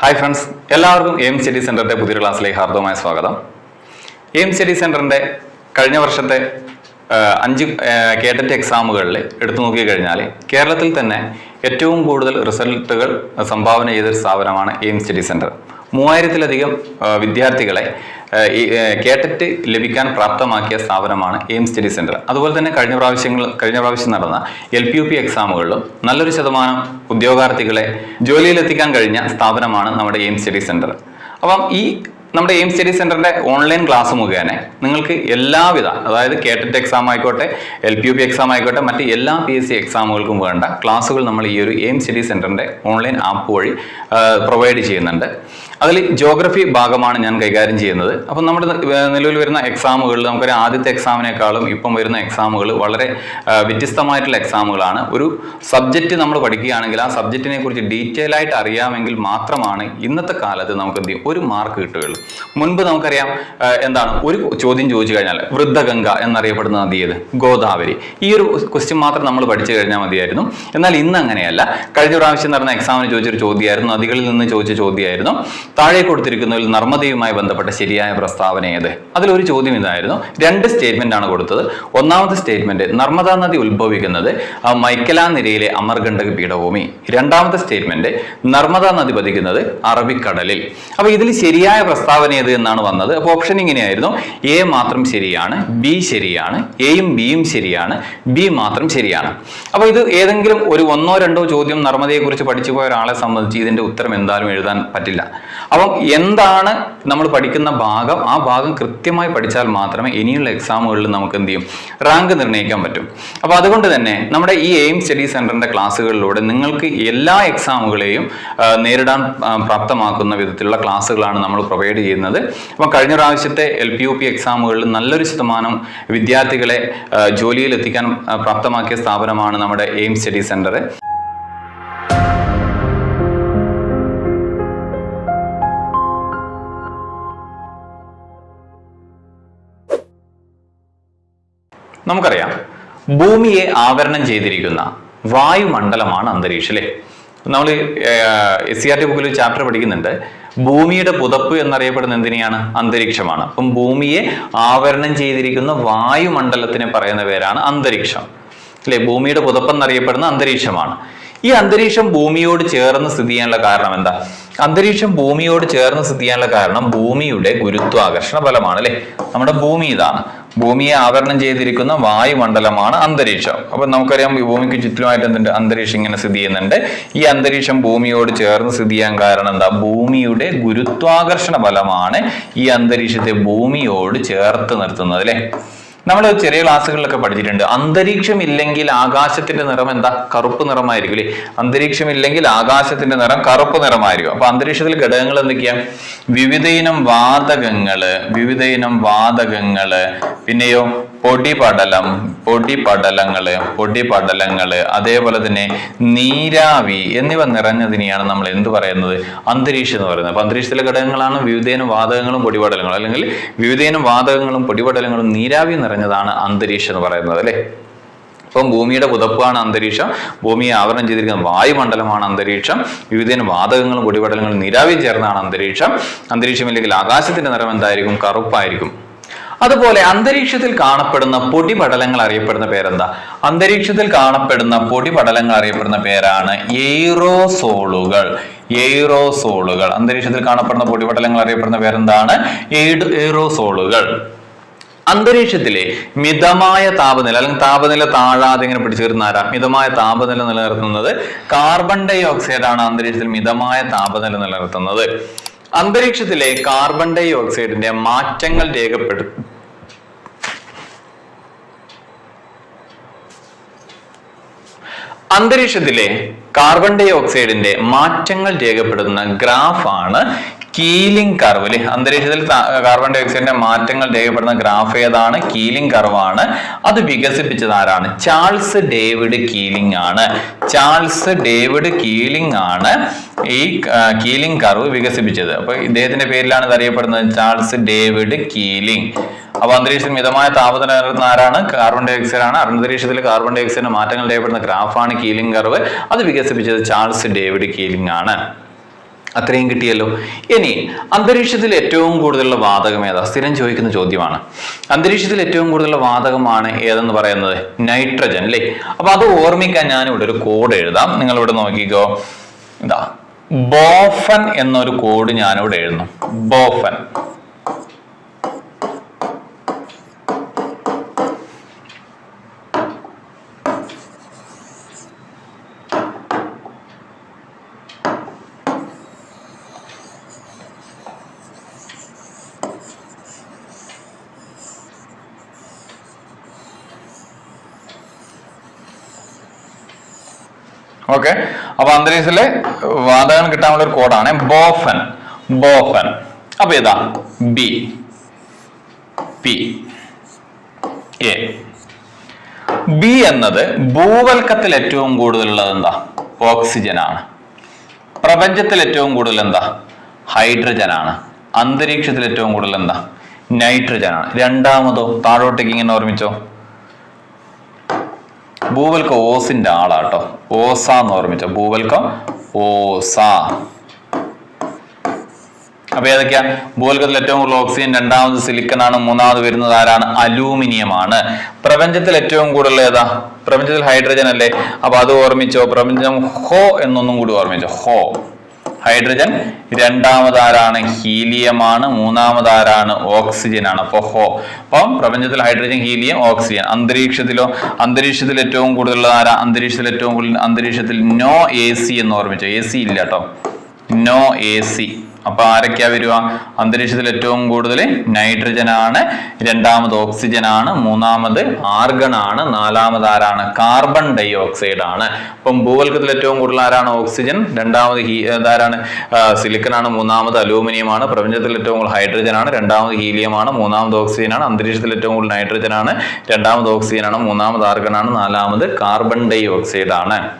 Hi friends എല്ലാവർക്കും Aim study സെന്ററിന്റെ പുതിയ ക്ലാസ്സിലേക്ക് ഹാർദവമായ സ്വാഗതം. എം സ്റ്റഡി സെന്ററിന്റെ കഴിഞ്ഞ വർഷത്തെ അഞ്ച് കേട്ടറ്റ് എക്സാമുകളിൽ എടുത്തു നോക്കിക്കഴിഞ്ഞാൽ കേരളത്തിൽ തന്നെ ഏറ്റവും കൂടുതൽ റിസൾട്ടുകൾ സംഭാവന ചെയ്തൊരു സ്ഥാപനമാണ് എയിം സ്റ്റഡി സെന്റർ. മൂവായിരത്തിലധികം വിദ്യാർത്ഥികളെ കേട്ടറ്റ് ലഭിക്കാൻ പ്രാപ്തമാക്കിയ സ്ഥാപനമാണ് എയിം സ്റ്റഡി സെന്റർ. അതുപോലെ തന്നെ കഴിഞ്ഞ പ്രാവശ്യങ്ങൾ കഴിഞ്ഞ പ്രാവശ്യം നടന്ന എൽ പി യു പി എക്സാമുകളിലും നല്ലൊരു ശതമാനം ഉദ്യോഗാർത്ഥികളെ ജോലിയിലെത്തിക്കാൻ കഴിഞ്ഞ സ്ഥാപനമാണ് നമ്മുടെ എയിം സ്റ്റഡി സെന്റർ. അപ്പം ഈ നമ്മുടെ എയിം സ്റ്റഡി സെന്ററിന്റെ ഓൺലൈൻ ക്ലാസ് മുഖേന നിങ്ങൾക്ക് എല്ലാവിധ അതായത് കേട്ടറ്റ് എക്സാം ആയിക്കോട്ടെ L P U P exam ആയിക്കോട്ടെ മറ്റ് എല്ലാ പി എസ് സി എക്സാമുകൾക്കും വേണ്ട ക്ലാസ്സുകൾ നമ്മൾ ഈ ഒരു എയിം സ്റ്റഡി സെന്ററിന്റെ ഓൺലൈൻ ആപ്പ് വഴി പ്രൊവൈഡ് ചെയ്യുന്നുണ്ട്. അതിൽ ജോഗ്രഫി ഭാഗമാണ് ഞാൻ കൈകാര്യം ചെയ്യുന്നത്. അപ്പം നമ്മുടെ നിലവിൽ വരുന്ന എക്സാമുകളിൽ നമുക്കൊരു ആദ്യത്തെ എക്സാമിനേക്കാളും ഇപ്പം വരുന്ന എക്സാമുകൾ വളരെ വ്യത്യസ്തമായിട്ടുള്ള എക്സാമുകളാണ് ഒരു സബ്ജക്റ്റ് നമ്മൾ പഠിക്കുകയാണെങ്കിൽ ആ സബ്ജക്റ്റിനെ കുറിച്ച് ഡീറ്റെയിൽ ആയിട്ട് അറിയാമെങ്കിൽ മാത്രമാണ് ഇന്നത്തെ കാലത്ത് നമുക്ക് എന്ത് ഒരു മാർക്ക് കിട്ടുകയുള്ളൂ. മുൻപ് നമുക്കറിയാം എന്താണ് ഒരു ചോദ്യം ചോദിച്ചു കഴിഞ്ഞാൽ വൃദ്ധഗംഗ എന്നറിയപ്പെടുന്ന നദി ഏത്? ഗോദാവരി. ഈ ഒരു ക്വസ്റ്റ്യൻ മാത്രം നമ്മൾ പഠിച്ചു കഴിഞ്ഞാൽ മതിയായിരുന്നു. എന്നാൽ ഇന്ന് അങ്ങനെയല്ല. കഴിഞ്ഞ പ്രാവശ്യം നടന്ന എക്സാമിന് ചോദിച്ചൊരു ചോദ്യമായിരുന്നു. നദികളിൽ നിന്ന് ചോദിച്ച ചോദ്യമായിരുന്നു. താഴെ കൊടുത്തിരിക്കുന്നതിൽ നർമ്മദയുമായി ബന്ധപ്പെട്ട ശരിയായ പ്രസ്താവന ഏത്? അതിലൊരു ചോദ്യം ഇതായിരുന്നു. രണ്ട് സ്റ്റേറ്റ്മെന്റ് ആണ് കൊടുത്തത്. ഒന്നാമത്തെ സ്റ്റേറ്റ്മെന്റ് നർമ്മദാ നദി ഉത്ഭവിക്കുന്നത് മൈക്കലാ നിരയിലെ അമർഗണ്ഡക പീഠഭൂമി. രണ്ടാമത്തെ സ്റ്റേറ്റ്മെന്റ് നർമ്മദാ നദി പതിക്കുന്നത് അറബിക്കടലിൽ. അപ്പൊ ഇതിൽ ശരിയായ പ്രസ്താവന ഏത് എന്നാണ് വന്നത്. അപ്പോൾ ഓപ്ഷൻ ഇങ്ങനെയായിരുന്നു. എ മാത്രം ശരിയാണ് ബി ശരിയാണ് എയും ബിയും ശരിയാണ് ബി മാത്രം ശരിയാണ്. അപ്പോൾ ഇത് ഏതെങ്കിലും ഒരു ഒന്നോ രണ്ടോ ചോദ്യം നർമ്മദയെ കുറിച്ച് പഠിച്ചു പോയ ഒരാളെ സംബന്ധിച്ച് ഇതിന്റെ ഉത്തരം എന്തായാലും എഴുതാൻ പറ്റില്ല. അപ്പം എന്താണ് നമ്മൾ പഠിക്കുന്ന ഭാഗം? ആ ഭാഗം കൃത്യമായി പഠിച്ചാൽ മാത്രമേ ഇനിയുള്ള എക്സാമുകളിൽ നമുക്ക് എന്ത് ചെയ്യും? റാങ്ക് നിർണയിക്കാൻ പറ്റും. അപ്പോൾ അതുകൊണ്ട് തന്നെ നമ്മുടെ ഈ എയിം സ്റ്റഡി സെന്ററിന്റെ ക്ലാസ്സുകളിലൂടെ നിങ്ങൾക്ക് എല്ലാ എക്സാമുകളെയും നേരിടാൻ പ്രാപ്തമാക്കുന്ന വിധത്തിലുള്ള ക്ലാസ്സുകളാണ് നമ്മൾ പ്രൊവൈഡ് ചെയ്യുന്നത്. അപ്പോൾ കഴിഞ്ഞ പ്രാവശ്യത്തെ എൽ പി യു പി എക്സാമുകളിൽ നല്ലൊരു ശതമാനം വിദ്യാർത്ഥികളെ ജോലിയിൽ എത്തിക്കാൻ പ്രാപ്തമാക്കിയ സ്ഥാപനമാണ് നമ്മുടെ എയിം സ്റ്റഡി സെന്റർ നമുക്കറിയാം. ഭൂമിയെ ആവരണം ചെയ്തിരിക്കുന്ന വായുമണ്ഡലമാണ് അന്തരീക്ഷം അല്ലേ? നമ്മൾ എസ് സി ആർ ടി ബുക്കിൽ ചാപ്റ്റർ പഠിക്കുന്നുണ്ട്. ഭൂമിയുടെ പുതപ്പ് എന്നറിയപ്പെടുന്ന എന്തിനെയാണ്? അന്തരീക്ഷമാണ്. അപ്പം ഭൂമിയെ ആവരണം ചെയ്തിരിക്കുന്ന വായുമണ്ഡലത്തിനെ പറയുന്ന പേരാണ് അന്തരീക്ഷം. അല്ലെ? ഭൂമിയുടെ പുതപ്പ് എന്നറിയപ്പെടുന്ന അന്തരീക്ഷമാണ്. ഈ അന്തരീക്ഷം ഭൂമിയോട് ചേർന്ന് സ്ഥിതി ചെയ്യാനുള്ള കാരണം എന്താ? അന്തരീക്ഷം ഭൂമിയോട് ചേർന്ന് സ്ഥിതി ചെയ്യാനുള്ള കാരണം ഭൂമിയുടെ ഗുരുത്വാകർഷണ ബലമാണ് അല്ലെ? നമ്മുടെ ഭൂമി ഇതാണ്. ഭൂമിയെ ആവരണം ചെയ്തിരിക്കുന്ന വായുമണ്ഡലമാണ് അന്തരീക്ഷം. അപ്പൊ നമുക്കറിയാം ഈ ഭൂമിക്ക് ചുറ്റുമായിട്ട് എന്തുണ്ട്? അന്തരീക്ഷം ഇങ്ങനെ സ്ഥിതി ചെയ്യുന്നുണ്ട്. ഈ അന്തരീക്ഷം ഭൂമിയോട് ചേർന്ന് സ്ഥിതി ചെയ്യാൻ കാരണം എന്താ? ഭൂമിയുടെ ഗുരുത്വാകർഷണ ബലമാണ് ഈ അന്തരീക്ഷത്തെ ഭൂമിയോട് ചേർത്ത് നിർത്തുന്നത് അല്ലെ? നമ്മൾ ചെറിയ ക്ലാസ്സുകളിലൊക്കെ പഠിച്ചിട്ടുണ്ട്. അന്തരീക്ഷം ഇല്ലെങ്കിൽ ആകാശത്തിന്റെ നിറം എന്താ? കറുപ്പ് നിറമായിരിക്കും അന്തരീക്ഷം ഇല്ലെങ്കിൽ ആകാശത്തിന്റെ നിറം കറുപ്പ് നിറമായിരിക്കും. അപ്പൊ അന്തരീക്ഷത്തിൽ ഘടകങ്ങൾ എന്തൊക്കെയാ? വിവിധയിനം വാതകങ്ങൾ വിവിധയിനം വാതകങ്ങൾ പിന്നെയോ പൊടിപടലം പൊടിപടലങ്ങൾ പൊടിപടലങ്ങൾ അതേപോലെ തന്നെ നീരാവി എന്നിവ നിറഞ്ഞതിനെയാണ് നമ്മൾ എന്ത് പറയുന്നത്? അന്തരീക്ഷം എന്ന് പറയുന്നത്. അപ്പൊ അന്തരീക്ഷത്തിലെ ഘടകങ്ങളാണ് വിവിധേനും വാതകങ്ങളും പൊടിപടലങ്ങളും. അല്ലെങ്കിൽ വിവിധേനും വാതകങ്ങളും പൊടിപടലങ്ങളും നീരാവി നിറഞ്ഞതാണ് അന്തരീക്ഷം എന്ന് പറയുന്നത് അല്ലേ? ഇപ്പം ഭൂമിയുടെ പുതപ്പാണ് അന്തരീക്ഷം. ഭൂമിയെ ആവരണം ചെയ്തിരിക്കുന്ന വായുമണ്ഡലമാണ് അന്തരീക്ഷം. വിവിധ വാതകങ്ങളും പൊടിപടലങ്ങളും നീരാവി ചേർന്നാണ് അന്തരീക്ഷം. അന്തരീക്ഷം അല്ലെങ്കിൽ ആകാശത്തിന്റെ നിറം എന്തായിരിക്കും? കറുപ്പായിരിക്കും. അതുപോലെ അന്തരീക്ഷത്തിൽ കാണപ്പെടുന്ന പൊടിപടലങ്ങൾ അറിയപ്പെടുന്ന പേരെന്താ? അന്തരീക്ഷത്തിൽ കാണപ്പെടുന്ന പൊടിപടലങ്ങൾ അറിയപ്പെടുന്ന പേരാണ് എയ്റോസോളുകൾ. എയ്റോസോളുകൾ. അന്തരീക്ഷത്തിൽ കാണപ്പെടുന്ന പൊടിപടലങ്ങൾ അറിയപ്പെടുന്ന പേരെന്താണ്? എയ്റോസോളുകൾ. അന്തരീക്ഷത്തിലെ മിതമായ താപനില അല്ലെങ്കിൽ താപനില താഴാതെ ഇങ്ങനെ പിടിച്ചു വരുന്ന ആരാ? മിതമായ താപനില നിലനിർത്തുന്നത് കാർബൺ ഡൈ ഓക്സൈഡ് ആണ് അന്തരീക്ഷത്തിൽ മിതമായ താപനില നിലനിർത്തുന്നത്. അന്തരീക്ഷത്തിലെ കാർബൺ ഡൈ ഓക്സൈഡിന്റെ മാറ്റങ്ങൾ രേഖപ്പെടുത്തും അന്തരീക്ഷത്തിലെ കാർബൺ ഡൈ ഓക്സൈഡിന്റെ മാറ്റങ്ങൾ രേഖപ്പെടുത്തുന്ന ഗ്രാഫാണ് കീലിംഗ് കർവ് അല്ലെ അന്തരീക്ഷത്തിൽ കാർബൺ ഡൈ ഓക്സൈഡിന്റെ മാറ്റങ്ങൾ രേഖപ്പെടുന്ന ഗ്രാഫ് ഏതാണ്? കീലിംഗ് കർവാണ് അത് വികസിപ്പിച്ചത് ആരാണ്? ചാൾസ് ഡേവിഡ് കീലിംഗ് ആണ്. ചാൾസ് ഡേവിഡ് കീലിംഗ് ആണ് ഈ കീലിംഗ് കർവ് വികസിപ്പിച്ചത്. അപ്പൊ ഇദ്ദേഹത്തിന്റെ പേരിലാണ് ഇത് അറിയപ്പെടുന്നത്. Charles David Keeling. അപ്പൊ അന്തരീക്ഷത്തിൽ മിതമായ താപനില നിലനിർത്തുന്ന ആരാണ്? കാർബൺ ഡൈ ഓക്സൈഡ് ആണ്. അന്തരീക്ഷത്തിൽ കാർബൺ ഡൈ ഓക്സൈഡിന്റെ മാറ്റങ്ങൾ രേഖപ്പെടുന്ന ഗ്രാഫാണ് കീലിംഗ് കർവ്. അത് വികസിപ്പിച്ചത് ചാൾസ് ഡേവിഡ് കീലിംഗ് ആണ്. അത്രയും കിട്ടിയല്ലോ. ഇനി അന്തരീക്ഷത്തിൽ ഏറ്റവും കൂടുതലുള്ള വാതകം ഏതാ? സ്ഥിരം ചോദിക്കുന്ന ചോദ്യമാണ്. അന്തരീക്ഷത്തിൽ ഏറ്റവും കൂടുതലുള്ള വാതകമാണ് ഏതെന്ന് പറയുന്നത്? നൈട്രജൻ അല്ലേ? അപ്പൊ അത് ഓർമ്മിക്കാൻ ഞാൻ ഇവിടെ ഒരു കോഡ് എഴുതാം. നിങ്ങൾ ഇവിടെ നോക്കിക്കോ. ഇതാ ബോഫൻ എന്നൊരു കോഡ് ഞാനിവിടെ എഴുതുന്നു. ബോഫൻ. ഓക്കെ. അപ്പൊ അന്തരീക്ഷത്തിലെ വാതകം കിട്ടാനുള്ള ഒരു കോഡാണ് ബോഫൻ. ബോഫൻ. അപ്പൊ ഇതാ ബി. പി. എ. ബി എന്നത് ഭൂവൽക്കത്തിൽ ഏറ്റവും കൂടുതലുള്ളത് എന്താ? ഓക്സിജൻ ആണ് പ്രപഞ്ചത്തിൽ ഏറ്റവും കൂടുതൽ എന്താ? ഹൈഡ്രജൻ ആണ് അന്തരീക്ഷത്തിൽ ഏറ്റവും കൂടുതൽ എന്താ? നൈട്രജൻ ആണ് രണ്ടാമതോ താഴോട്ടേക്ക് ഇങ്ങനെ ഓർമ്മിച്ചോ? ഭൂവൽക്കം ഓസിന്റെ ആളാട്ടോ. ഓസ എന്ന് ഓർമ്മിച്ച ഭൂവൽക്കം? ഓസ. അപ്പൊ ഏതൊക്കെയാ? ഭൂവൽക്കത്തിൽ ഏറ്റവും കൂടുതൽ ഓക്സിജൻ രണ്ടാമത് സിലിക്കൺ ആണ് മൂന്നാമത് വരുന്നത് ആരാണ്? അലൂമിനിയം ആണ്. പ്രപഞ്ചത്തിൽ ഏറ്റവും കൂടുതൽ ഏതാ? പ്രപഞ്ചത്തിൽ ഹൈഡ്രജൻ അല്ലേ? അപ്പൊ അത് ഓർമ്മിച്ചോ? പ്രപഞ്ചം ഹോ എന്നൊന്നും കൂടി ഓർമ്മിച്ചോ. ഹോ. ഹൈഡ്രജൻ. രണ്ടാമതാരാണ് ഹീലിയം ആണ് മൂന്നാമത് ആരാണ് ഓക്സിജൻ ആണ് അപ്പൊ ഹോ. അപ്പം പ്രപഞ്ചത്തിൽ ഹൈഡ്രജൻ ഹീലിയം ഓക്സിജൻ. അന്തരീക്ഷത്തിലോ അന്തരീക്ഷത്തിൽ ഏറ്റവും കൂടുതലുള്ള ആരാ? അന്തരീക്ഷത്തിൽ ഏറ്റവും കൂടുതൽ അന്തരീക്ഷത്തിൽ നോ എ സി എന്ന് ഓർമ്മിച്ചോ? എ സി ഇല്ല കേട്ടോ. No A C. അപ്പൊ ആരൊക്കെയാ വരിക? അന്തരീക്ഷത്തിൽ ഏറ്റവും കൂടുതൽ നൈട്രജൻ ആണ് രണ്ടാമത് ഓക്സിജൻ ആണ് മൂന്നാമത് ആർഗൺ ആണ് നാലാമത് ആരാണ്? കാർബൺ ഡൈ ഓക്സൈഡ് ആണ്. അപ്പം ഭൂവൽക്കത്തിൽ ഏറ്റവും കൂടുതൽ ആരാണ് ഓക്സിജൻ രണ്ടാമത് ഹീ ആരാണ് സിലിക്കൺ ആണ് മൂന്നാമത് അലൂമിനിയം ആണ്. പ്രപഞ്ചത്തിൽ ഏറ്റവും കൂടുതൽ ഹൈഡ്രജൻ ആണ് രണ്ടാമത് ഹീലിയം ആണ് മൂന്നാമത് ഓക്സിജൻ ആണ്. അന്തരീക്ഷത്തിൽ ഏറ്റവും കൂടുതൽ നൈട്രജൻ ആണ് രണ്ടാമത് ഓക്സിജൻ ആണ് മൂന്നാമത് ആർഗൺ ആണ് നാലാമത് കാർബൺ ഡൈ ഓക്സൈഡ് ആണ്.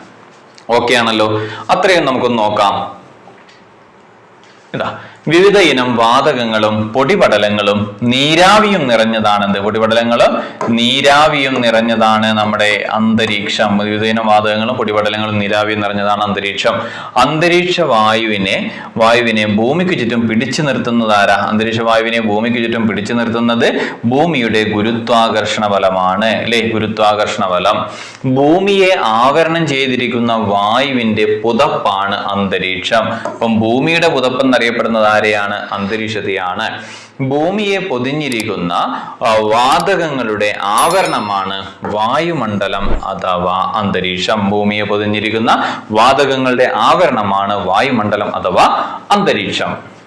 ഓക്കെ ആണല്ലോ. അത്രയും നമുക്കൊന്ന് നോക്കാം. ഇതാ വിവിധ ഇനം വാതകങ്ങളും പൊടിപടലങ്ങളും നീരാവിയും നിറഞ്ഞതാണ് എന്ത് പൊടിപടലങ്ങളും നീരാവിയും നിറഞ്ഞതാണ് നമ്മുടെ അന്തരീക്ഷം. വിവിധ ഇനം വാതകങ്ങളും പൊടിപടലങ്ങളും നീരാവിയും നിറഞ്ഞതാണ് അന്തരീക്ഷം. അന്തരീക്ഷ വായുവിനെ വായുവിനെ ഭൂമിക്ക് ചുറ്റും പിടിച്ചു നിർത്തുന്നതാരാ അന്തരീക്ഷ വായുവിനെ ഭൂമിക്ക് ചുറ്റും പിടിച്ചു നിർത്തുന്നത് ഭൂമിയുടെ ഗുരുത്വാകർഷണ ബലമാണ് അല്ലെ? ഗുരുത്വാകർഷണ ബലം. ഭൂമിയെ ആവരണം ചെയ്തിരിക്കുന്ന വായുവിന്റെ പുതപ്പാണ് അന്തരീക്ഷം. അപ്പം ഭൂമിയുടെ പുതപ്പ് എന്നറിയപ്പെടുന്നത് ആരെയാണ് അന്തരീക്ഷത്തെയാണ്. ഭൂമിയെ പൊതിഞ്ഞിരിക്കുന്ന വാതകങ്ങളുടെ ആവരണമാണ് വായുമണ്ഡലം അഥവാ അന്തരീക്ഷം. ഭൂമിയെ പൊതിഞ്ഞിരിക്കുന്ന വാതകങ്ങളുടെ ആവരണമാണ് വായുമണ്ഡലം അഥവാ അന്തരീക്ഷം.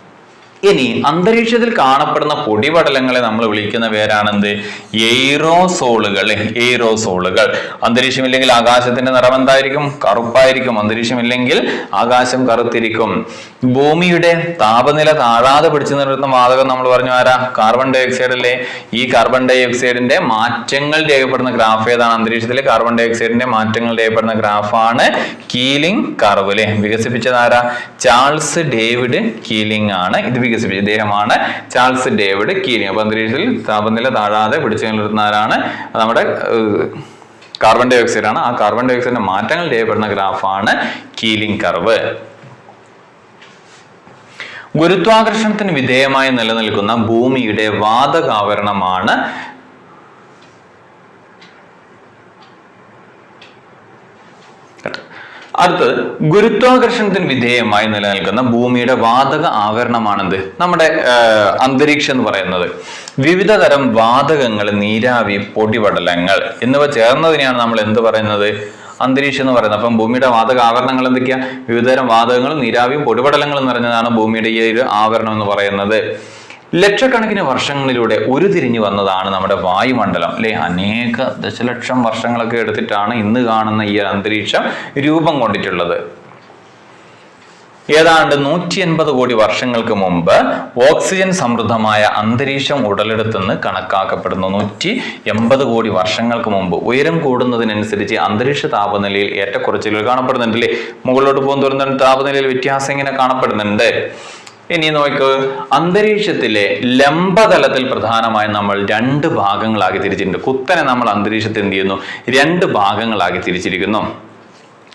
ഇനി അന്തരീക്ഷത്തിൽ കാണപ്പെടുന്ന പൊടിപടലങ്ങളെ നമ്മൾ വിളിക്കുന്ന പേരാണെന്ത്? എയ്റോസോളുകൾ എയ്റോസോളുകൾ അന്തരീക്ഷമില്ലെങ്കിൽ ആകാശത്തിന്റെ നിറം എന്തായിരിക്കും? കറുപ്പായിരിക്കും. അന്തരീക്ഷമില്ലെങ്കിൽ ആകാശം കറുത്തിരിക്കും. ഭൂമിയുടെ താപനില താഴാതെ പിടിച്ചു നിർത്തുന്ന വാതകം നമ്മൾ പറഞ്ഞു ആരാ? കാർബൺ ഡൈ ഓക്സൈഡ് അല്ലേ? ഈ കാർബൺ ഡൈ ഓക്സൈഡിന്റെ മാറ്റങ്ങൾ രേഖപ്പെടുന്ന ഗ്രാഫ് ഏതാണ്? അന്തരീക്ഷത്തിലെ കാർബൺ ഡൈ ഓക്സൈഡിന്റെ മാറ്റങ്ങൾ രേഖപ്പെടുന്ന ഗ്രാഫാണ് കീലിംഗ് കർവ് അല്ലെ? വികസിപ്പിച്ചത് ആരാ? ചാൾസ് ഡേവിഡ് കീലിംഗ് ആണ്. ഇത് വികസിപ്പിച്ചത് ഇദ്ദേഹമാണ്. ചാൾസ് ഡേവിഡ് കീനി അപ്പൊ അന്തരീക്ഷത്തിൽ താപനില താഴാതെ പിടിച്ചു നിലനിർത്തുന്നവരാണ് നമ്മുടെ കാർബൺ ഡൈ ഓക്സൈഡ് ആണ്. ആ കാർബൺ ഡൈ ഓക്സൈഡിന്റെ മാറ്റങ്ങൾ രേഖപ്പെടുന്ന ഗ്രാഫാണ് കീലിംഗ് കർവ്. ഗുരുത്വാകർഷണത്തിന് വിധേയമായി നിലനിൽക്കുന്ന ഭൂമിയുടെ വാതകാവരണമാണ് അടുത്തത് ഗുരുത്വാകർഷണത്തിന് വിധേയമായി നിലനിൽക്കുന്ന ഭൂമിയുടെ വാതക ആവരണമാണെന്ത്? നമ്മുടെ അന്തരീക്ഷം എന്ന് പറയുന്നത്. വിവിധ തരം വാതകങ്ങൾ നീരാവി പൊടിപടലങ്ങൾ എന്നിവ ചേർന്നതിനെയാണ് നമ്മൾ എന്ത് പറയുന്നത്? അന്തരീക്ഷം എന്ന് പറയുന്നത്. അപ്പം ഭൂമിയുടെ വാതക ആവരണങ്ങൾ എന്തൊക്കെയാണ് വിവിധതരം വാതകങ്ങളും നീരാവിയും പൊടിപടലങ്ങളും നിറഞ്ഞതാണ് ഭൂമിയുടെ ഈ ഒരു ആവരണം എന്ന് പറയുന്നത്. ലക്ഷക്കണക്കിന് വർഷങ്ങളിലൂടെ ഉരുതിരിഞ്ഞു വന്നതാണ് നമ്മുടെ വായുമണ്ഡലം. അല്ലെ അനേക ദശലക്ഷം വർഷങ്ങളൊക്കെ എടുത്തിട്ടാണ് ഇന്ന് കാണുന്ന ഈ അന്തരീക്ഷം രൂപം കൊണ്ടിട്ടുള്ളത്. ഏതാണ്ട് നൂറ്റി എൺപത് കോടി വർഷങ്ങൾക്ക് മുമ്പ് ഓക്സിജൻ സമൃദ്ധമായ അന്തരീക്ഷം ഉടലെടുത്തെന്ന് കണക്കാക്കപ്പെടുന്നു. നൂറ്റി എൺപത് കോടി വർഷങ്ങൾക്ക് മുമ്പ് ഉയരം കൂടുന്നതിനനുസരിച്ച് അന്തരീക്ഷ താപനിലയിൽ ഏറ്റക്കുറച്ചിലുകൾ കാണപ്പെടുന്നുണ്ട്. അല്ലേ മുകളിലോട്ട് പോകുന്ന താപനിലയിൽ വ്യത്യാസം ഇങ്ങനെ കാണപ്പെടുന്നുണ്ട്. ഇനി നോക്ക് അന്തരീക്ഷത്തിലെ ലംബതലത്തിൽ പ്രധാനമായും നമ്മൾ രണ്ട് ഭാഗങ്ങളാക്കി തിരിച്ചിട്ടുണ്ട്. കുത്തനെ നമ്മൾ അന്തരീക്ഷത്തെ എന്ത് ചെയ്യുന്നു? രണ്ട് ഭാഗങ്ങളാക്കി തിരിച്ചിരിക്കുന്നു.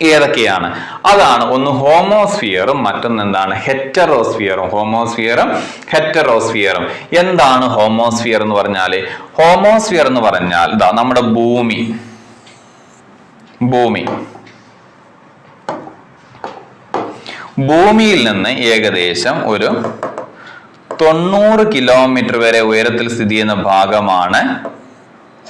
ഏതൊക്കെയാണ്? അതാണ് ഒന്ന് ഹോമോസ്ഫിയറും മറ്റൊന്ന് എന്താണ്? ഹെറ്ററോസ്ഫിയറും. ഹോമോസ്ഫിയറും ഹെറ്ററോസ്ഫിയറും. എന്താണ് ഹോമോസ്ഫിയർ എന്ന് പറഞ്ഞാൽ? ഹോമോസ്ഫിയർ എന്ന് പറഞ്ഞാൽ ഇതാ നമ്മുടെ ഭൂമി. ഭൂമി. ഭൂമിയിൽ നിന്ന് ഏകദേശം ഒരു തൊണ്ണൂറ് കിലോമീറ്റർ വരെ ഉയരത്തിൽ സ്ഥിതി ചെയ്യുന്ന ഭാഗമാണ്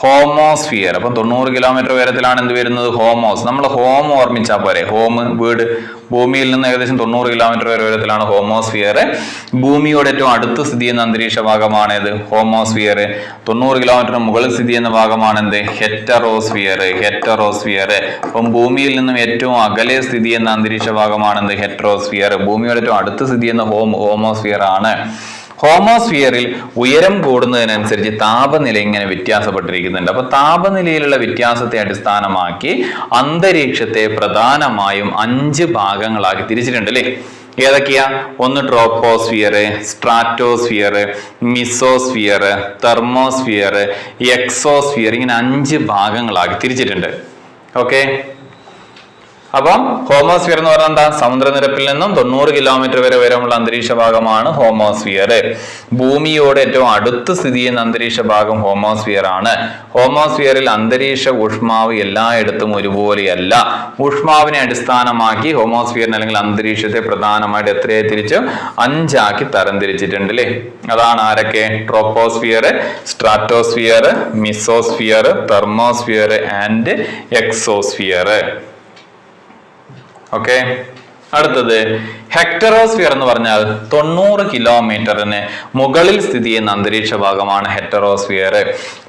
ഹോമോസ്ഫിയർ. അപ്പം തൊണ്ണൂറ് കിലോമീറ്റർ ഉയരത്തിലാണ് എന്ത് വരുന്നത്? ഹോമോസ്. നമ്മൾ ഹോം ഓർമ്മിച്ചാൽ പോരെ. ഹോം വീട് ഭൂമിയിൽ നിന്ന് ഏകദേശം തൊണ്ണൂറ് കിലോമീറ്റർ വരെ ഉയരത്തിലാണ് ഹോമോസ്ഫിയർ. ഭൂമിയോട് ഏറ്റവും അടുത്ത് സ്ഥിതി ചെയ്യുന്ന അന്തരീക്ഷ ഭാഗമാണ് ഹോമോസ്ഫിയർ. തൊണ്ണൂറ് കിലോമീറ്റർ മുകളിൽ സ്ഥിതി ചെയ്യുന്ന ഭാഗമാണ് എന്ത്? ഹെറ്ററോസ്ഫിയർ. ഹെറ്ററോസ്ഫിയർ. അപ്പം ഭൂമിയിൽ നിന്നും ഏറ്റവും അകലെ സ്ഥിതി ചെയ്യുന്ന അന്തരീക്ഷ ഭാഗമാണ് എന്ത്? ഹെറ്ററോസ്ഫിയർ. ഭൂമിയോട് ഏറ്റവും അടുത്ത് സ്ഥിതി ചെയ്യുന്ന ഹോം ഹോമോസ്ഫിയർ ആണ്. ഹോമോസ്ഫിയറിൽ ഉയരം കൂടുന്നതിനനുസരിച്ച് താപനില ഇങ്ങനെ വ്യത്യാസപ്പെട്ടിരിക്കുന്നുണ്ട്. അപ്പൊ താപനിലയിലുള്ള വ്യത്യാസത്തെ അടിസ്ഥാനമാക്കി അന്തരീക്ഷത്തെ പ്രധാനമായും അഞ്ച് ഭാഗങ്ങളാക്കി തിരിച്ചിട്ടുണ്ട് അല്ലേ? ഏതൊക്കെയാ? ഒന്ന് troposphere stratosphere mesosphere thermosphere exosphere ഇങ്ങനെ അഞ്ച് ഭാഗങ്ങളാക്കി തിരിച്ചിട്ടുണ്ട്. ഓക്കെ? അപ്പം ഹോമോസ്ഫിയർ എന്ന് പറഞ്ഞാൽ എന്താ? സമുദ്രനിരപ്പിൽ നിന്നും തൊണ്ണൂറ് കിലോമീറ്റർ വരെ ഉയരമുള്ള അന്തരീക്ഷ ഭാഗമാണ് ഹോമോസ്ഫിയർ. ഭൂമിയോട് ഏറ്റവും അടുത്ത് സ്ഥിതി ചെയ്യുന്ന അന്തരീക്ഷ ഭാഗം ഹോമോസ്ഫിയർ ആണ്. ഹോമോസ്ഫിയറിൽ അന്തരീക്ഷ ഊഷ്മാവ് എല്ലായിടത്തും ഒരുപോലെയല്ല. ഊഷ്മാവിനെ അടിസ്ഥാനമാക്കി ഹോമോസ്ഫിയറിന് അല്ലെങ്കിൽ അന്തരീക്ഷത്തെ പ്രധാനമായിട്ട് എത്രയായി തിരിച്ചു? അഞ്ചാക്കി തരംതിരിച്ചിട്ടുണ്ട് അല്ലേ അതാണ് ആരൊക്കെ? Troposphere stratosphere mesosphere thermosphere and exosphere. Okay അടുത്തത് ഹെക്ടറോസ്ഫിയർ എന്ന് പറഞ്ഞാൽ തൊണ്ണൂറ് കിലോമീറ്ററിന് മുകളിൽ സ്ഥിതി ചെയ്യുന്ന അന്തരീക്ഷ ഭാഗമാണ് ഹെറ്ററോസ്ഫിയർ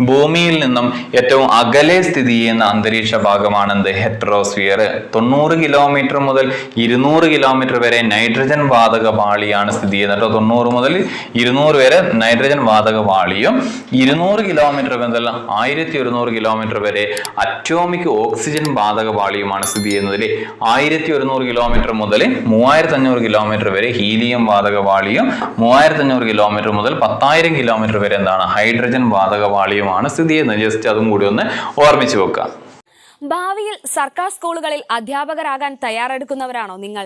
ഭൂമിയിൽ നിന്നും ഏറ്റവും അകലെ സ്ഥിതി ചെയ്യുന്ന അന്തരീക്ഷ ഭാഗമാണ് എന്ത്? ഹെറ്ററോസ്ഫിയർ തൊണ്ണൂറ് കിലോമീറ്റർ മുതൽ ഇരുന്നൂറ് കിലോമീറ്റർ വരെ നൈട്രജൻ വാതക പാളിയാണ് സ്ഥിതി ചെയ്യുന്നത് കേട്ടോ. തൊണ്ണൂറ് മുതൽ ഇരുന്നൂറ് വരെ നൈട്രജൻ വാതക പാളിയും ഇരുന്നൂറ് കിലോമീറ്റർ മുതൽ ആയിരത്തി ഒരുന്നൂറ് കിലോമീറ്റർ വരെ അറ്റോമിക് ഓക്സിജൻ വാതക പാളിയുമാണ് സ്ഥിതി ചെയ്യുന്നത് ആയിരത്തി ഒരുന്നൂറ് കിലോമീറ്റർ മുതൽ മൂവായിരത്തി അഞ്ഞൂറ് കിലോമീറ്റർ വരെ ഹീലിയം വാതക പാളിയും മൂവായിരത്തി അഞ്ഞൂറ് കിലോമീറ്റർ മുതൽ പത്തായിരം കിലോമീറ്റർ വരെ എന്താണ് ഹൈഡ്രജൻ വാതക പാളിയുമാണ് സ്ഥിതി ചെയ്യുന്നത്. ജസ്റ്റ് അതും കൂടി ഒന്ന് ഓർമ്മിച്ച് വെക്കുക. ഭാവിയിൽ സർക്കാർ സ്കൂളുകളിൽ അധ്യാപകരാകാൻ തയ്യാറെടുക്കുന്നവരാണോ നിങ്ങൾ?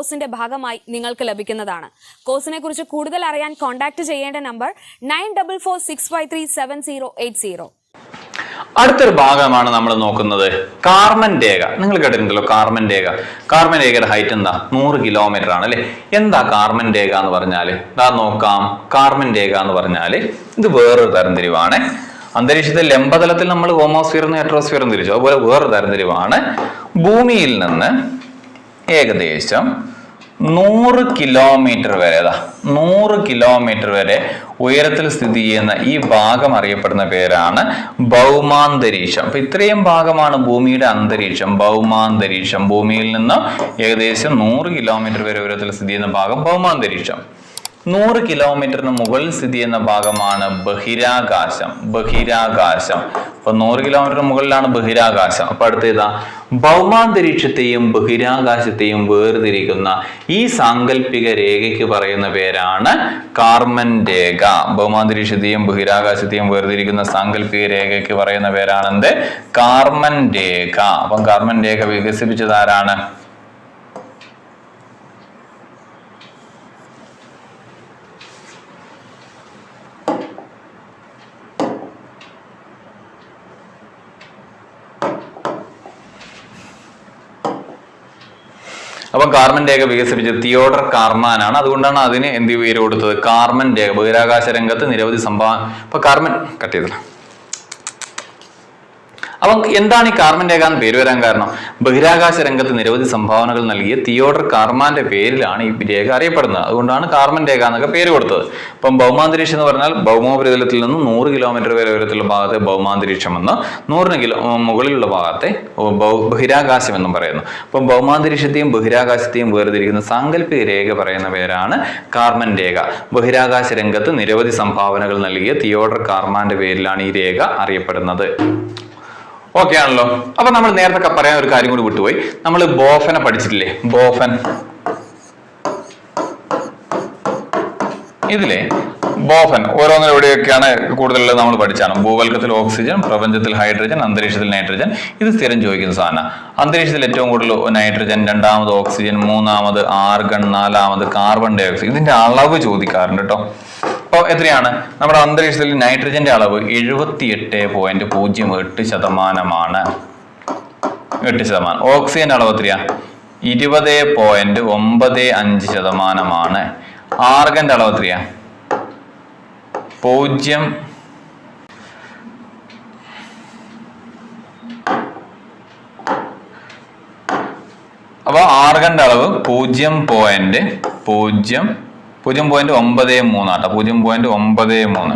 കോഴ്സിന്റെ ഭാഗമായി നിങ്ങൾക്ക് ലഭിക്കുന്നതാണ്. കോഴ്സിനെ കുറിച്ച് കൂടുതൽ അറിയാൻ കോൺടാക്ട് ചെയ്യേണ്ട number nine double four six five three seven zero eight zero. അടുത്തൊരു ഭാഗമാണ് നമ്മൾ നോക്കുന്നത്. കാർമൻ രേഖ. നിങ്ങൾ കേട്ടിട്ടുണ്ടല്ലോ കാർമൻ രേഖ. കാർമൻ രേഖയുടെ ഹൈറ്റ് എന്താ? നൂറ് കിലോമീറ്റർ ആണ് അല്ലെ? എന്താ കാർമൻ രേഖ എന്ന് പറഞ്ഞാൽ ഇതാ നോക്കാം. കാർമൻ രേഖ എന്ന് പറഞ്ഞാൽ ഇത് വേറൊരു തരംതിരിവാണ്. അന്തരീക്ഷത്തിൽ ലംബതലത്തിൽ നമ്മൾ ഹോമോസ്ഫിയറും ഹെട്രോസ്ഫിയറും തിരിച്ചു. അതുപോലെ വേറൊരു തരംതിരിവാണ്. ഭൂമിയിൽ നിന്ന് ഏകദേശം നൂറ് കിലോമീറ്റർ വരെ അതാ നൂറ് കിലോമീറ്റർ വരെ ഉയരത്തിൽ സ്ഥിതി ചെയ്യുന്ന ഈ ഭാഗം അറിയപ്പെടുന്ന പേരാണ് ഭൗമാന്തരീക്ഷം. അപ്പൊ ഇത്രയും ഭാഗമാണ് ഭൂമിയുടെ അന്തരീക്ഷം. ഭൗമാന്തരീക്ഷം. ഭൂമിയിൽ നിന്ന് ഏകദേശം നൂറ് കിലോമീറ്റർ വരെ ഉയരത്തിൽ സ്ഥിതി ചെയ്യുന്ന ഭാഗം ഭൗമാന്തരീക്ഷം. നൂറ് കിലോമീറ്ററിന് മുകളിൽ സ്ഥിതി ചെയ്യുന്ന ഭാഗമാണ് ബഹിരാകാശം. ബഹിരാകാശം. അപ്പൊ നൂറ് കിലോമീറ്റർ മുകളിലാണ് ബഹിരാകാശം. അപ്പൊ അടുത്ത ഇതാ ഭൗമാന്തരീക്ഷത്തെയും ബഹിരാകാശത്തെയും വേർതിരിക്കുന്ന ഈ സാങ്കല്പിക രേഖയ്ക്ക് പറയുന്ന പേരാണ് കാർമൻ രേഖ. ഭൗമാന്തരീക്ഷത്തെയും ബഹിരാകാശത്തെയും വേർതിരിക്കുന്ന സാങ്കല്പിക രേഖയ്ക്ക് പറയുന്ന പേരാണ് എന്ത് കാർമൻ രേഖ. അപ്പം കാർമൻ രേഖ വികസിപ്പിച്ചത് ആരാണ്? അപ്പം കാർമൻ രേഖ വികസിപ്പിച്ചത് തിയോഡർ കാർമാനാണ്. അതുകൊണ്ടാണ് അതിന് എന്ത് പേര് കൊടുത്തത്? കാർമൻ രേഖ ബഹിരാകാശ രംഗത്ത് നിരവധി സംഭാവന ഇപ്പൊ കാർമൻ കട്ട് ചെയ്തില്ല. അപ്പം എന്താണ് ഈ കാർമൻ രേഖ പേര് വരാൻ കാരണം? ബഹിരാകാശ രംഗത്ത് നിരവധി സംഭാവനകൾ നൽകിയ തിയോഡർ കാർമാന്റെ പേരിലാണ് ഈ രേഖ അറിയപ്പെടുന്നത്. അതുകൊണ്ടാണ് കാർമൻ രേഖ എന്നൊക്കെ പേര് കൊടുത്തത്. ഇപ്പം ഭൗമാന്തരീക്ഷം എന്ന് പറഞ്ഞാൽ ഭൗമോപരിതലത്തിൽ നിന്ന് നൂറ് കിലോമീറ്റർ വരെ ഉയരത്തിലുള്ള ഭാഗത്തെ ഭൗമാന്തരീക്ഷം എന്ന് നൂറിന് കിലോ മുകളിലുള്ള ഭാഗത്തെ ബഹിരാകാശം എന്നും പറയുന്നു. അപ്പം ഭൗമാന്തരീക്ഷത്തെയും ബഹിരാകാശത്തെയും വേർതിരിക്കുന്ന സാങ്കല്പിക രേഖ പറയുന്ന പേരാണ് കാർമൻ രേഖ. ബഹിരാകാശ രംഗത്ത് നിരവധി സംഭാവനകൾ നൽകിയ തിയോഡർ കാർമാന്റെ പേരിലാണ് ഈ രേഖ അറിയപ്പെടുന്നത്. ഓക്കെ ആണല്ലോ. അപ്പൊ നമ്മൾ നേരത്തെ പറയാൻ ഒരു കാര്യം കൂടി വിട്ടുപോയി. നമ്മൾ ബോഫനെ പഠിച്ചിട്ടില്ലേ? ബോഫൻ. ഇതിലെ ബോഫൻ ഓരോന്നിലും എവിടെയൊക്കെയാണ് കൂടുതൽ നമ്മൾ പഠിച്ചാണ്? ഭൂവൽക്കത്തിൽ ഓക്സിജൻ പ്രപഞ്ചത്തിൽ ഹൈഡ്രജൻ അന്തരീക്ഷത്തിൽ നൈട്രജൻ ഇത് സ്ഥിരം ചോദിക്കുന്ന സാധനം. അന്തരീക്ഷത്തിൽ ഏറ്റവും കൂടുതൽ നൈട്രജൻ രണ്ടാമത് ഓക്സിജൻ മൂന്നാമത് ആർഗൺ നാലാമത് കാർബൺ ഡൈ ഓക്സൈഡ് ഇതിന്റെ അളവ് ചോദിക്കാറുണ്ട് കേട്ടോ. അപ്പോൾ എത്രയാണ്? നമ്മുടെ അന്തരീക്ഷത്തിൽ നൈട്രജന്റെ അളവ് എഴുപത്തി എട്ട് പോയിന്റ് പൂജ്യം എട്ട് ശതമാനമാണ്. എട്ട് ശതമാനം. ഓക്സിജന്റെ അളവ് എത്രയാ? ഇരുപത് പോയിന്റ് ഒമ്പത് അഞ്ച് ശതമാനമാണ്. ആർഗന്റെ അളവ് എത്രയാ? പൂജ്യം. അപ്പോൾ ആർഗന്റെ അളവ് പൂജ്യം പോയിന്റ് പൂജ്യം പൂജ്യം പോയിന്റ് ഒമ്പത് മൂന്നാട്ടോ പൂജ്യം പോയിന്റ് ഒമ്പത് മൂന്ന്.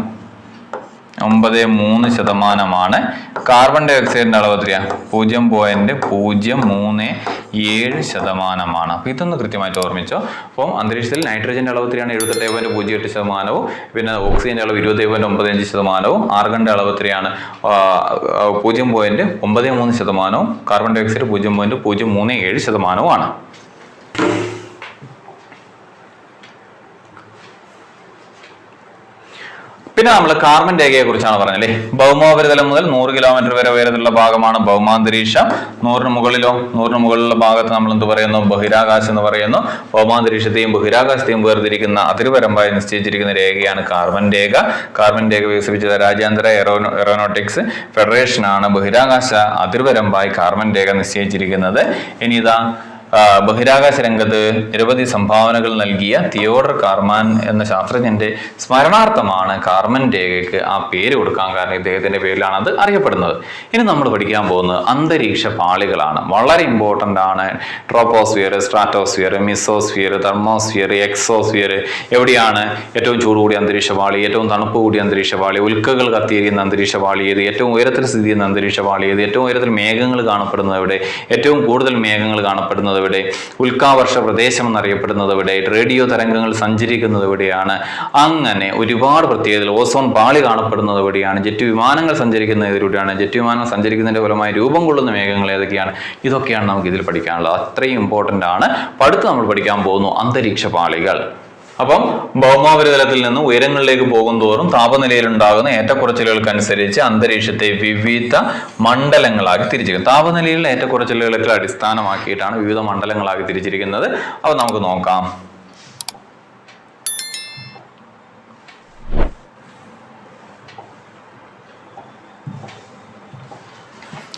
ഒമ്പത് മൂന്ന് ശതമാനമാണ് കാർബൺ ഡൈ ഓക്സൈഡിന്റെ അളവ് എത്രയാ? പൂജ്യം പോയിന്റ് പൂജ്യം മൂന്ന് ഏഴ് ശതമാനമാണ്. അപ്പൊ ഇതൊന്ന് കൃത്യമായിട്ട് ഓർമ്മിച്ചോ. അപ്പം അന്തരീക്ഷത്തിൽ നൈട്രജന്റെ അളവ് എത്രയാണ്? എഴുപത്തെട്ട് പോയിന്റ് പൂജ്യം എട്ട് ശതമാനവും. പിന്നെ ഓക്സിജന്റെ അളവ് ഇരുപത്തേ പോയിന്റ് ഒമ്പത് അഞ്ച് ശതമാനവും. ആർഗന്റെ അളവ് എത്രയാണ്? പൂജ്യം പോയിന്റ് ഒമ്പത് മൂന്ന് ശതമാനവും. കാർബൺ ഡൈ ഓക്സൈഡ് പൂജ്യം പോയിന്റ് പൂജ്യം മൂന്ന് ഏഴ് ശതമാനവുമാണ്. പിന്നെ നമ്മൾ കാർബൺ രേഖയെ കുറിച്ചാണ് പറഞ്ഞല്ലേ ഭൗമോപരിതലം മുതൽ നൂറ് കിലോമീറ്റർ വരെ ഉയരത്തിലുള്ള ഭാഗമാണ് ഭൗമാന്തരീക്ഷം. നൂറിന് മുകളിലോ നൂറിന് മുകളിലുള്ള ഭാഗത്ത് നമ്മൾ എന്ത് പറയുന്നു? ബഹിരാകാശം എന്ന് പറയുന്നു. ഭൗമാന്തരീക്ഷത്തെയും ബഹിരാകാശത്തെയും വേർതിരിക്കുന്ന അതിരുപരമ്പായി നിശ്ചയിച്ചിരിക്കുന്ന രേഖയാണ് കാർബൺ രേഖ. കാർബൺ രേഖ വികസിപ്പിച്ചത് രാജ്യാന്തര എറോനോ എറോനോട്ടിക്സ് ഫെഡറേഷനാണ് ബഹിരാകാശ അതിർവരമ്പായി കാർബൺ രേഖ നിശ്ചയിച്ചിരിക്കുന്നത്. ഇനി ഇതാ ബഹിരാകാശ രംഗത്ത് നിരവധി സംഭാവനകൾ നൽകിയ തിയോഡർ കാർമാൻ എന്ന ശാസ്ത്രജ്ഞന്റെ സ്മരണാർത്ഥമാണ് കാർമൻ രേഖയ്ക്ക് ആ പേര് കൊടുക്കാൻ കാരണം ഇദ്ദേഹത്തിന്റെ പേരിലാണ് അത് അറിയപ്പെടുന്നത്. ഇനി നമ്മൾ പഠിക്കാൻ പോകുന്നത് അന്തരീക്ഷ പാളികളാണ്. വളരെ ഇമ്പോർട്ടന്റ് ആണ്. Troposphere stratosphere mesosphere thermosphere exosphere എവിടെയാണ് ഏറ്റവും ചൂട് കൂടിയ അന്തരീക്ഷ പാളി ഏറ്റവും തണുപ്പ് കൂടിയ അന്തരീക്ഷ പാളി ഉൽക്കകൾ കത്തിയിരിക്കുന്ന അന്തരീക്ഷ പാളി ഏത് ഏറ്റവും ഉയരത്തിൽ സ്ഥിതി ചെയ്യുന്ന അന്തരീക്ഷ പാളി ഏത് ഏറ്റവും ഉയരത്തിൽ മേഘങ്ങൾ കാണപ്പെടുന്നത് എവിടെ ഏറ്റവും കൂടുതൽ മേഘങ്ങൾ കാണപ്പെടുന്നത് എവിടെ ഉൽക്കാവർഷ പ്രദേശം എന്നറിയപ്പെടുന്നത് എവിടെ റേഡിയോ തരംഗങ്ങൾ സഞ്ചരിക്കുന്നത് എവിടെയാണ് അങ്ങനെ ഒരുപാട് പ്രത്യേകതകൾ ഓസോൺ പാളി കാണപ്പെടുന്നത് എവിടെയാണ് ജെറ്റ് വിമാനങ്ങൾ സഞ്ചരിക്കുന്ന എവിടെയാണ് ജെറ്റ് വിമാനങ്ങൾ സഞ്ചരിക്കുന്നതിന്റെ ഫലമായി രൂപം കൊള്ളുന്ന മേഘങ്ങൾ ഏതൊക്കെയാണ്? ഇതൊക്കെയാണ് നമുക്ക് ഇതിൽ പഠിക്കാനുള്ളത്. അത്രയും ഇമ്പോർട്ടന്റ് ആണ്. പടുത്ത് നമ്മൾ പഠിക്കാൻ പോകുന്നു. അന്തരീക്ഷ പാളികൾ. അപ്പം ഭൗമോപരിതലത്തിൽ നിന്ന് ഉയരങ്ങളിലേക്ക് പോകും തോറും താപനിലയിൽ ഉണ്ടാകുന്ന ഏറ്റക്കുറച്ചിലുകൾക്കനുസരിച്ച് അന്തരീക്ഷത്തെ വിവിധ മണ്ഡലങ്ങളാക്കി തിരിച്ചിരിക്കും താപനിലയിലെ ഏറ്റക്കുറച്ചിലുകൾക്ക് അടിസ്ഥാനമാക്കിയിട്ടാണ് വിവിധ മണ്ഡലങ്ങളാക്കി തിരിച്ചിരിക്കുന്നത്. അപ്പോൾ നമുക്ക് നോക്കാം.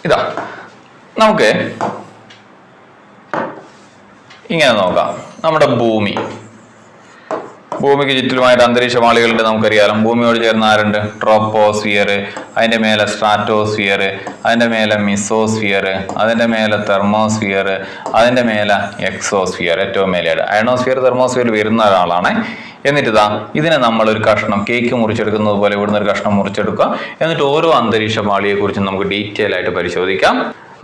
ഇതാ നമുക്ക് ഇങ്ങനെ നോക്കാം. നമ്മുടെ ഭൂമി. ഭൂമിക്ക് ചുറ്റിലുമായിട്ട് അന്തരീക്ഷ മാളികളുണ്ട് നമുക്കറിയാലും. ഭൂമിയോട് ചേർന്ന് ആരുണ്ട്? ട്രോപ്പോസ്ഫിയർ അതിന്റെ മേലെ സ്ട്രാറ്റോസ്ഫിയർ അതിന്റെ മേലെ മിസോസ്ഫിയർ അതിന്റെ മേലെ തെർമോസ്ഫിയർ അതിന്റെ മേലെ എക്സോസ്ഫിയർ ഏറ്റവും മേലെയാണ് അയണോസ്ഫിയർ തെർമോസ്ഫിയർ വരുന്ന ഒരാളാണ്. എന്നിട്ട് ഇതാ ഇതിനെ നമ്മൾ ഒരു കഷ്ണം കേക്ക് മുറിച്ചെടുക്കുന്നത് പോലെ ഇവിടുന്ന് ഒരു കഷ്ണം മുറിച്ചെടുക്കുക എന്നിട്ട് ഓരോ അന്തരീക്ഷ പാളിയെക്കുറിച്ചും നമുക്ക് ഡീറ്റെയിൽ ആയിട്ട് പരിശോധിക്കാം.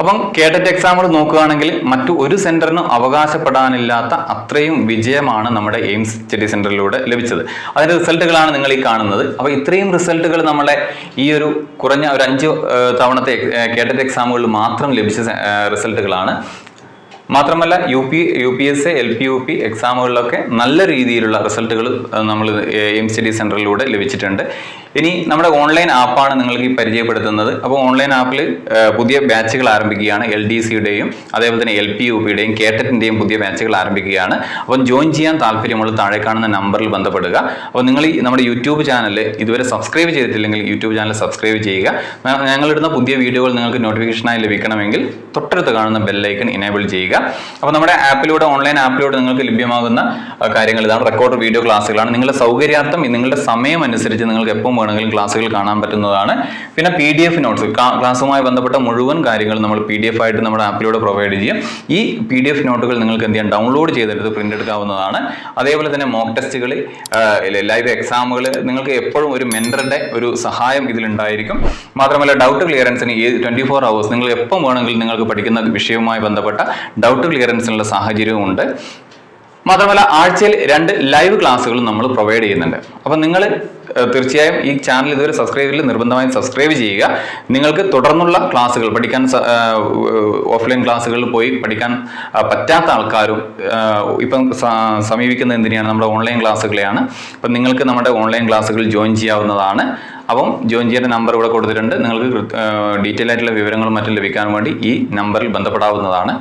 അപ്പം കേട്ടറ്റ് എക്സാമ്പിൾ നോക്കുകയാണെങ്കിൽ മറ്റു ഒരു സെന്ററിനും അവകാശപ്പെടാനില്ലാത്ത അത്രയും വിജയമാണ് നമ്മുടെ എയിംസ് സ്റ്റഡി സെന്ററിലൂടെ ലഭിച്ചത്. അതിന്റെ റിസൾട്ടുകളാണ് നിങ്ങൾ ഈ കാണുന്നത്. അപ്പോൾ ഇത്രയും റിസൾട്ടുകൾ നമ്മളെ ഈ ഒരു കുറഞ്ഞ ഒരു അഞ്ച് തവണത്തെ കേട്ടറ്റ് എക്സാമുകളിൽ മാത്രം ലഭിച്ച റിസൾട്ടുകളാണ്. മാത്രമല്ല U P U P S L P U P എക്സാമുകളിലൊക്കെ നല്ല രീതിയിലുള്ള റിസൾട്ടുകൾ നമ്മൾ എയിംസ് സ്റ്റഡി സെന്ററിലൂടെ ലഭിച്ചിട്ടുണ്ട്. ഇനി നമ്മുടെ ഓൺലൈൻ ആപ്പാണ് നിങ്ങൾക്ക് ഈ പരിചയപ്പെടുത്തുന്നത്. അപ്പോൾ ഓൺലൈൻ ആപ്പിൽ പുതിയ ബാച്ചുകൾ ആരംഭിക്കുകയാണ്. എൽ ഡി സിയുടെയും അതേപോലെ തന്നെ എൽ പി യു പിയുടെയും കേട്ടറ്റിന്റെയും പുതിയ ബാച്ചുകൾ ആരംഭിക്കുകയാണ്. അപ്പം ജോയിൻ ചെയ്യാൻ താല്പര്യമുള്ള താഴെ കാണുന്ന നമ്പറിൽ ബന്ധപ്പെടുക. അപ്പോൾ നിങ്ങൾ ഈ നമ്മുടെ യൂട്യൂബ് ചാനൽ ഇതുവരെ സബ്സ്ക്രൈബ് ചെയ്തിട്ടില്ലെങ്കിൽ യൂട്യൂബ് ചാനൽ സബ്സ്ക്രൈബ് ചെയ്യുക. ഞങ്ങളിടുന്ന പുതിയ വീഡിയോകൾ നിങ്ങൾക്ക് നോട്ടിഫിക്കേഷനായി ലഭിക്കണമെങ്കിൽ തൊട്ടടുത്ത് കാണുന്ന ബെല്ലൈക്കൺ ഇനേബിൾ ചെയ്യുക. അപ്പോൾ നമ്മുടെ ആപ്പിലൂടെ ഓൺലൈൻ ആപ്പിലൂടെ നിങ്ങൾക്ക് ലഭ്യമാകുന്ന കാര്യങ്ങൾ ഇതാണ്. റെക്കോർഡ് വീഡിയോ ക്ലാസ്സുകളാണ് നിങ്ങളുടെ സൗകര്യാർത്ഥം നിങ്ങളുടെ സമയം അനുസരിച്ച് നിങ്ങൾക്ക് എപ്പോൾ വേണമെങ്കിലും ക്ലാസ്സുകൾ കാണാൻ പറ്റുന്നതാണ്. പിന്നെ പി ഡി എഫ് നോട്ട്സ് ക്ലാസ്സുമായി ബന്ധപ്പെട്ട മുഴുവൻ കാര്യങ്ങളും നമ്മൾ പി ഡി എഫ് ആയിട്ട് നമ്മുടെ ആപ്പിലൂടെ പ്രൊവൈഡ് ചെയ്യും. ഈ പി ഡി എഫ് നോട്ടുകൾ നിങ്ങൾക്ക് എന്ത് ചെയ്യാം? ഡൗൺലോഡ് ചെയ്തെടുത്ത് പ്രിന്റ് എടുക്കാവുന്നതാണ്. അതേപോലെ തന്നെ മോക്ക് ടെസ്റ്റുകൾ ലൈവ് എക്സാമുകൾ നിങ്ങൾക്ക് എപ്പോഴും ഒരു മെന്ററുടെ ഒരു സഹായം ഇതിലുണ്ടായിരിക്കും. മാത്രമല്ല ഡൗട്ട് ക്ലിയറൻസിന് ഈ ട്വന്റി ഫോർ അവേഴ്സ് നിങ്ങൾ എപ്പം വേണമെങ്കിലും നിങ്ങൾക്ക് പഠിക്കുന്ന വിഷയവുമായി ബന്ധപ്പെട്ട ഡൗട്ട് ക്ലിയറൻസിനുള്ള സാഹചര്യവും ഉണ്ട് മാത്രമല്ല ആഴ്ചയിൽ രണ്ട് ലൈവ് ക്ലാസ്സുകളും നമ്മൾ പ്രൊവൈഡ് ചെയ്യുന്നുണ്ട്. അപ്പം നിങ്ങൾ തീർച്ചയായും ഈ ചാനൽ ഇതുവരെ സബ്സ്ക്രൈബ് ചെയ്തില്ല നിർബന്ധമായും സബ്സ്ക്രൈബ് ചെയ്യുക. നിങ്ങൾക്ക് തുടർന്നുള്ള ക്ലാസ്സുകൾ പഠിക്കാൻ ഓഫ്ലൈൻ ക്ലാസ്സുകളിൽ പോയി പഠിക്കാൻ പറ്റാത്ത ആൾക്കാരും ഇപ്പം സമീപിക്കുന്നത് എന്തിനാണ് നമ്മുടെ ഓൺലൈൻ ക്ലാസ്സുകളെയാണ്. അപ്പം നിങ്ങൾക്ക് നമ്മുടെ ഓൺലൈൻ ക്ലാസ്സുകൾ ജോയിൻ ചെയ്യാവുന്നതാണ്. അപ്പം ജോയിൻ ചെയ്യേണ്ട നമ്പർ ഇവിടെ കൊടുത്തിട്ടുണ്ട്. നിങ്ങൾക്ക് ഡീറ്റെയിൽ ആയിട്ടുള്ള വിവരങ്ങളും മറ്റും ലഭിക്കാൻ വേണ്ടി ഈ നമ്പറിൽ ബന്ധപ്പെടാവുന്നതാണ്.